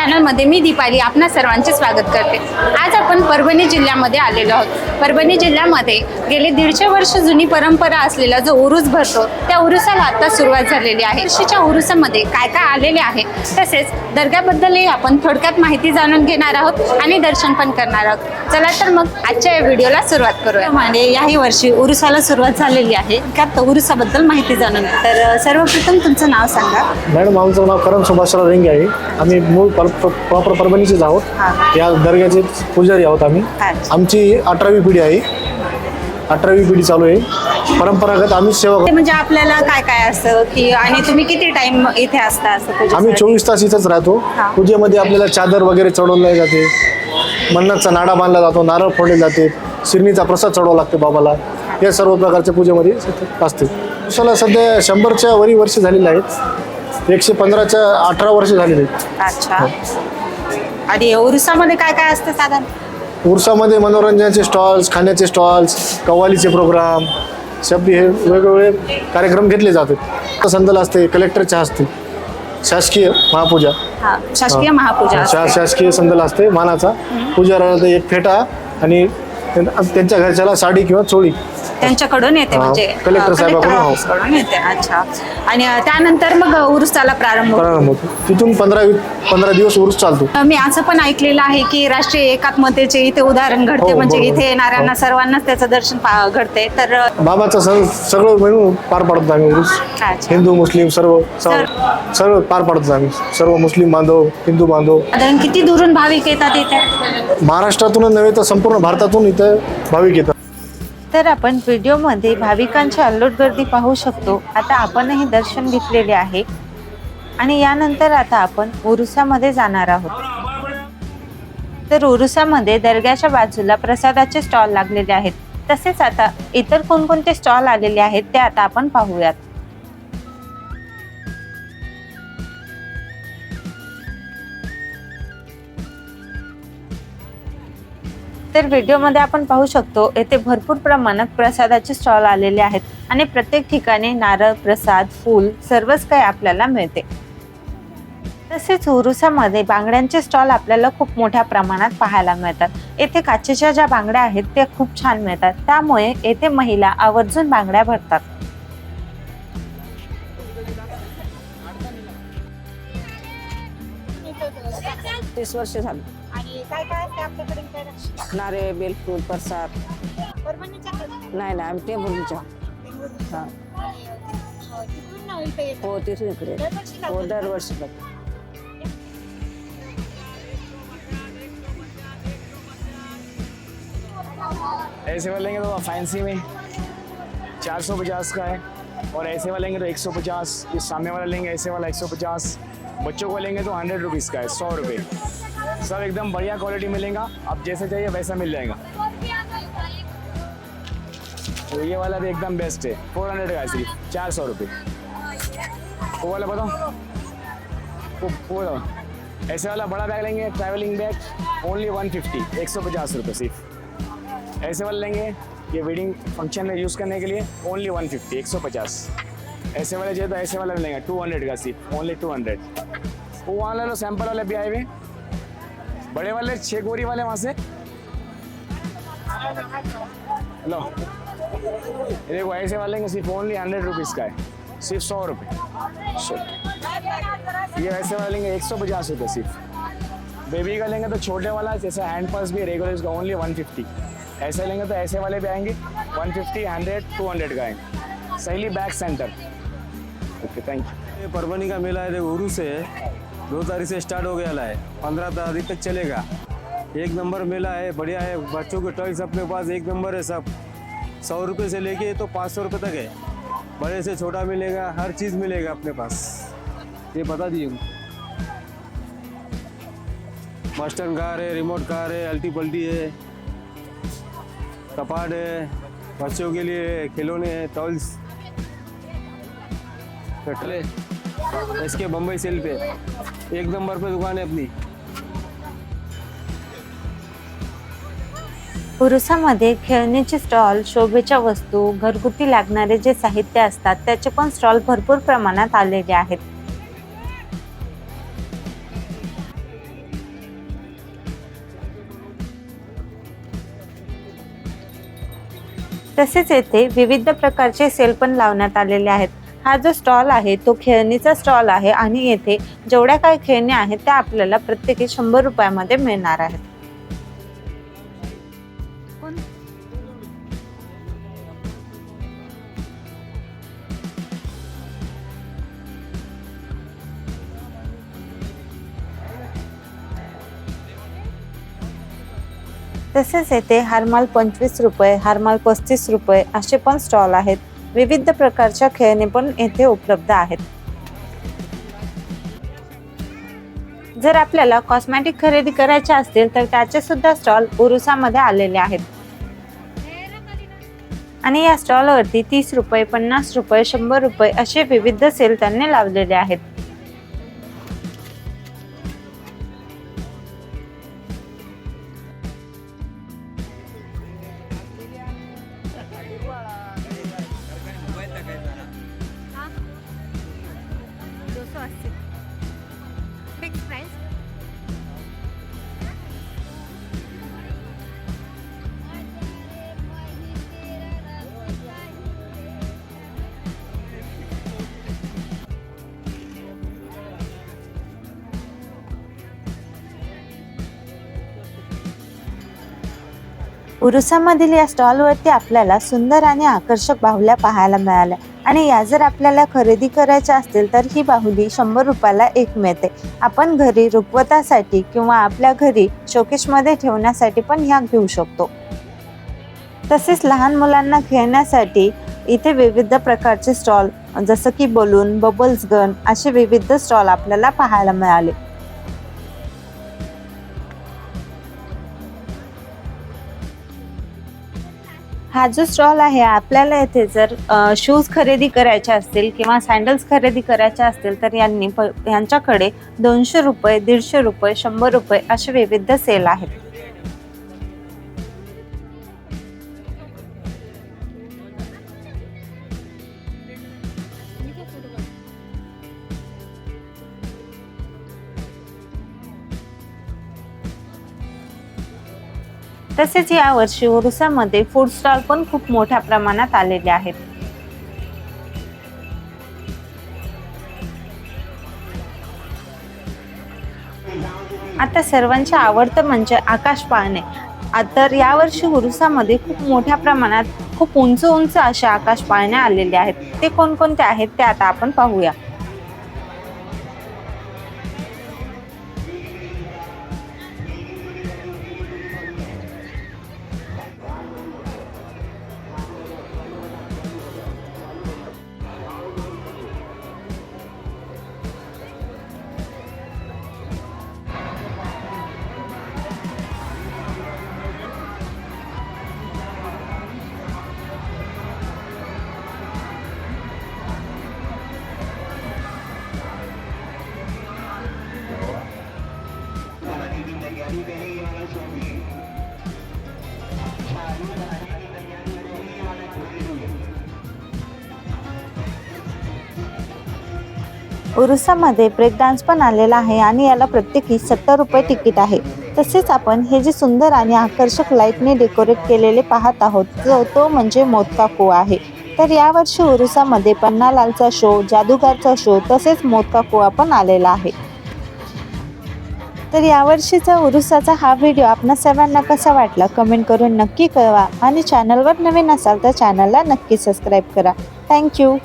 चॅनलमध्ये मी दीपाली आपणा सर्वांचे स्वागत करते. आज आपण परभणी जिल्ह्यामध्ये आलेलो आहोत. परभणी जिल्ह्यामध्ये गेले दीडशे वर्ष जुनी परंपरा असलेला जो उरूस भरतो त्या उरुसाला आता सुरुवात झालेली आहे. वर्षीच्या उरुसामध्ये काय काय आलेले आहे? तसेच दर्ग्याबद्दलही आपण थोडक्यात माहिती जाणून घेणार आहोत आणि दर्शन पण करणार आहोत. चला तर मग आजच्या या व्हिडिओला सुरुवात करूया. म्हणजे याही वर्षी उरुसाला सुरुवात झालेली आहे. त्यात उरुसाबद्दल माहिती जाणून. तर सर्वप्रथम तुमचं नाव सांगा. मॅडम आमचं नाव करण सुभाषराव रेंगे आहे. आम्ही मूळ प्रॉपर परभणीचेच आहोत. या दर्ग्याचे पुजारी आहोत आम्ही. आमची अठरावी पिढी आहे. अठरावी पिढी चालू आहे. परंपरागत आम्ही सेवा ते करतो. म्हणजे आपल्याला काय काय असतं की आणि तुम्ही किती टाइम इथे असता असं पूजेसाठी? आम्ही चोवीस तास इथंच राहतो. हां. पूजेमध्ये आपल्याला चादर वगैरे चढवली जाते. मन्नतचा नाडा बांधला जातो नारळ फोडले जाते. शिरणीचा प्रसाद चढवावा लागते बाबाला. या सर्व प्रकारच्या पूजेमध्ये असते. उसाला सध्या शंभरच्या वरी वर्ष झालेले आहेत. एकशे पंधराच्या अठरा वर्ष झालेले आहेत. अच्छा. आणि उरुसामध्ये काय काय असतं साधारण? उर्सामध्ये मनोरंजनाचे स्टॉल्स खाण्याचे स्टॉल्स कव्वालीचे प्रोग्राम शब्दी हे वेगवेगळे कार्यक्रम घेतले जातात. संदल असते कलेक्टरच्या हस्ते शासकीय महापूजा. हा शासकीय महापूजा शा असते. शासकीय संदल असते मानाचा. पूजाराला एक फेटा आणि त्यांच्या घरच्याला साडी किंवा चोळी. त्यांच्याकडून येते म्हणजे कलेक्टर साहेबाकडून, हो. येते अच्छा. आणि त्यानंतर मग उरुसाला प्रारंभ होतो. प्रारंभ होतो. तिथून पंधरा पंधरा दिवस उर्स चालतो. मी असं पण ऐकलेलं आहे की राष्ट्रीय एकात्मतेचे इथे उदाहरण घडते हो, म्हणजे. इथे येणाऱ्यांना हो. सर्वांनाच त्याचं दर्शन घडते. तर बाबाचा सण सगळं मिळून पार पाडतो आम्ही उर्स. हिंदू मुस्लिम सर्व सर्व. पार पाडतो आम्ही. सर्व मुस्लिम बांधव हिंदू बांधव. किती दुरून भाविक येतात इथे? महाराष्ट्रातूनच नव्हे तर संपूर्ण भारतातून इथं भाविक येतात. तर आपण व्हिडिओमध्ये भाविकांची अल्लोट गर्दी पाहू शकतो. आता आपणही दर्शन घेतलेले आहे. आणि यानंतर आता आपण उरुसामध्ये जाणार आहोत. तर उरुसामध्ये दर्ग्याच्या बाजूला प्रसादाचे स्टॉल लागलेले आहेत. तसेच आता इतर कोणकोणते स्टॉल आलेले आहेत ते आता आपण पाहूयात. तर व्हिडिओमध्ये आपण पाहू शकतो येथे भरपूर प्रमाणात प्रसादाचे स्टॉल आलेले आहेत आणि प्रत्येक ठिकाणी नारळ प्रसाद फूल सर्वच काही आपल्याला मिळते. तसेच उरुसामध्ये बांगड्यांचे स्टॉल आपल्याला खूप मोठ्या प्रमाणात पाहायला मिळतात. येथे काचेच्या ज्या बांगड्या आहेत त्या खूप छान मिळतात. त्यामुळे येथे महिला आवर्जून बांगड्या भरतात. तीस वर्ष झाली. बेलफूल प्रसाद. नाही नाही, आम्ही टेंबूरच्या हा. तिथून इकडे. हो, दरवर्षी. ऐसे वाले लेंगे तो फैंसी में। चार सौ पचास का है। और ऐसे वाले लेंगे तो सौ ये सामने वाला लेंगे, ऐसे वाला एक सौ पचास। बच्चों को लेंगे तो हंड्रेड रुपीज़ का है, सौ रुपये सब एकदम बढ़िया क्वालिटी मिलेगा। आप जैसे चाहिए वैसा मिल जाएगा। तो ये वाला भी एकदम बेस्ट है। फोर हंड्रेड का सिर्फ़। चार सौ रुपये। वो वाला बताओ। वो बताओ ऐसे वाला बड़ा बैग लेंगे travelling bag only one fifty एक सौ पचास रुपये सिर्फ़। ऐसे वाले लेंगे, ये वेडिंग फ़ंक्शन में यूज़ करने के लिए ओनली वन फिफ्टी एक सौ पचास। ऐसे वाले चाहिए तो ऐसे वाला लेंगे टू हंड्रेड का सिर्फ़ ओनली टू हंड्रेड वो वाला ले लो सैंपल वाले भी आए हुए। बड़े वाले छः गोरी वाले वहाँ से। लो देखो, ऐसे वाले सिर्फ़ ओनली हंड्रेड रुपीज़ का है। सिर्फ़ सौ रुपये ये ऐसे वाले लेंगे एक सौ पचास रुपये सिर्फ़। बेबी का लेंगे तो छोटे वाला, जैसे हैंड पर्स भी रेगुलर इसका ओनली वन फिफ्टी ऐसे लेंगे तो ऐसे वाले भी आएँगे one fifty hundred two hundred का आएँगे। Saheli bag centre okay thank you Parbhani का मेला है देखो उर्स है। दो तारीख से स्टार्ट हो गया है। पंद्रह तारीख तक चलेगा। एक नंबर मेला है, बढ़िया है। बच्चों के टॉयस अपने पास एक नंबर है सब। सौ रुपये से लेके तो पाँच सौ रुपये तक है। बड़े से छोटा मिलेगा, हर चीज़ मिलेगा अपने पास। ये बता दीजिए मस्टर्न कार है रिमोट कार है अल्टी पल्टी है। कपाट है, बच्चों के लिए खिलौने हैं टॉयल्स कटले इसके बम्बई सेल पे। एक नंबर पे दुकान है अपनी। पुरुषामध्ये खेळण्याचे स्टॉल शोभेच्या वस्तू घरगुती लागणारे जे साहित्य असतात त्याचे पण स्टॉल भरपूर प्रमाणात आलेले आहेत. तसेच येथे विविध प्रकारचे सेल पण लावण्यात आलेले आहेत. हा जो स्टॉल आहे तो खेळणीचा स्टॉल आहे आणि येथे जेवढ्या काही खेळण्या आहेत त्या आपल्याला प्रत्येकी शंभर रुपयामध्ये मिळणार आहेत. तसेच येथे हारमाल पंचवीस रुपये हारमाल पस्तीस रुपये असे पण स्टॉल आहेत. विविध प्रकारच्या खेळणी पण येथे उपलब्ध आहेत. जर आपल्याला कॉस्मॅटिक खरेदी करायचे असतील तर त्याचे सुद्धा स्टॉल उरुसामध्ये आलेले आहेत. आणि या स्टॉलवरती तीस रुपये पन्नास रुपये शंभर रुपये असे विविध सेल त्यांनी लावलेले आहेत. उरुसामधील या स्टॉलवरती आपल्याला सुंदर आणि आकर्षक बाहुल्या पाहायला मिळाल्या. आणि या जर आपल्याला खरेदी करायच्या असतील तर ही बाहुली शंभर रुपयाला एक मिळते. आपण घरी रुखवतासाठी किंवा आपल्या घरी शोकेशमध्ये ठेवण्यासाठी पण ह्या घेऊ शकतो. तसेच लहान मुलांना खेळण्यासाठी इथे विविध प्रकारचे स्टॉल जसं की बलून बबल्स गन असे विविध स्टॉल आपल्याला पाहायला मिळाले. हा जो स्टॉल आहे आपल्याला येथे जर शूज खरेदी करायचे असतील किंवा सँडल्स खरेदी करायचे असतील तर यांनी प यांच्याकडे दोनशे रुपये दीडशे रुपये शंभर रुपये असे विविध सेल आहेत. तसेच यावर्षी उरुसामध्ये फूड स्टॉल पण खूप मोठ्या प्रमाणात आलेले आहेत. आता सर्वांचे आवडतं म्हणजे आकाश पाहणे. तर यावर्षी उरुसामध्ये खूप मोठ्या प्रमाणात खूप उंच उंच असे आकाश पाळणे आलेले आहेत. ते कोणकोणते आहेत ते आता आपण पाहूया. उरुसामध्ये ब्रेक डान्स पण आलेला आहे आणि याला प्रत्येकी सत्तर रुपये तिकीट आहे. तसेच आपण हे जे सुंदर आणि आकर्षक लाईटने डेकोरेट केलेले पाहत आहोत जो तो म्हणजे मोदका कुवा आहे. तर यावर्षी उरुसामध्ये पन्नालालचा शो जादूगारचा शो तसेच मोदका कुवा पण आलेला आहे. तर यावर्षीचा उरुसाचा हा व्हिडिओ आपणा सर्वांना कसा वाटला? कमेंट करून नक्की कळवा आणि चॅनलवर नवीन असाल तर चॅनलला नक्की सबस्क्राईब करा. थँक्यू